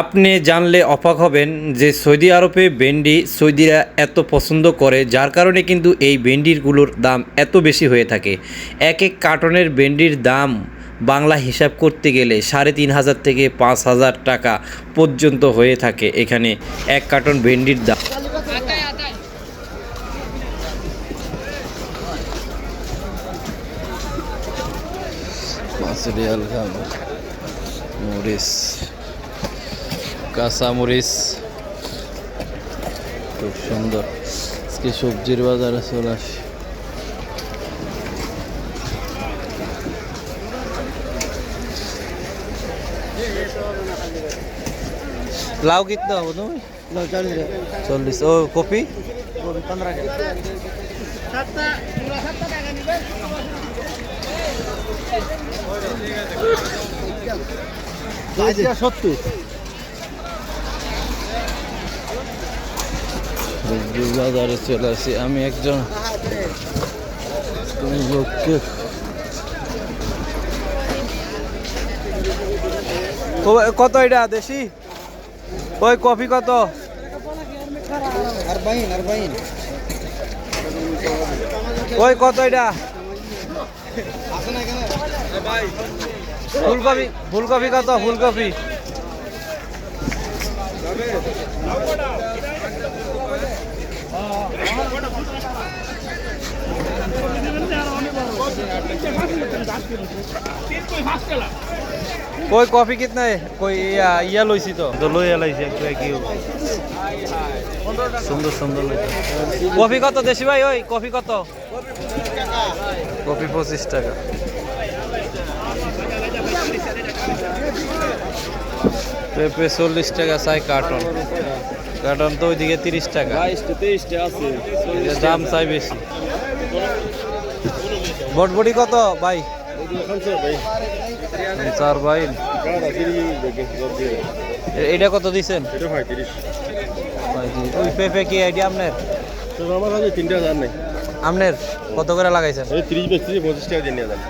আপনি জানলে অবাক হবেন যে সৌদি আরবে ভেন্ডি সৌদিরা এত পছন্দ করে, যার কারণে কিন্তু এই ভেন্ডিরগুলোর দাম এত বেশি হয়ে থাকে। এক এক কার্টনের ভেন্ডির দাম বাংলা হিসাব করতে গেলে সাড়ে তিন হাজার থেকে পাঁচ হাজার টাকা পর্যন্ত হয়ে থাকে এখানে এক কার্টন ভেন্ডির দাম। খাম মরিচ কাঁচা মরিচ। খুব সুন্দর। আজকে সবজির বাজারে চলে আসি লাউ কিতনা হব তুমি? চল্লিশ। ও কপি? সত্তর। বাজারে চলে আসি আমি একজন লোককে কত এটা দেশি? ওই কফি কত? ওই কত এটা? ফুলকপি ফুলকপি কত? ফুলকপি। कोई कॉफी कितना है कोई या ইয়া লইছি তো তো লইয়া লাইছি একটু কি সুন্দর সুন্দর লইছি কফি কত দেশি ভাই ওই কফি কত কফি পঁচিশ টাকা পেঁপে চল্লিশ টাকা চাই কার্টন কার্টন তো ওইদিকে তিরিশ টাকা বাইশটা তেইশটা আছে এদের দাম চাই বেশি বটবটি কত ভাই চার ভাই। এটা কত পঁয়ত্রিশ। ওই পেঁপে কি আইডিয়া আপনার? আমার কাছে তিনটা হাজার নেই। আপনার? কত করে লাগাইছেন? তিরিশ বেশি পঁচিশ টাকা দিয়ে নিয়ে যান।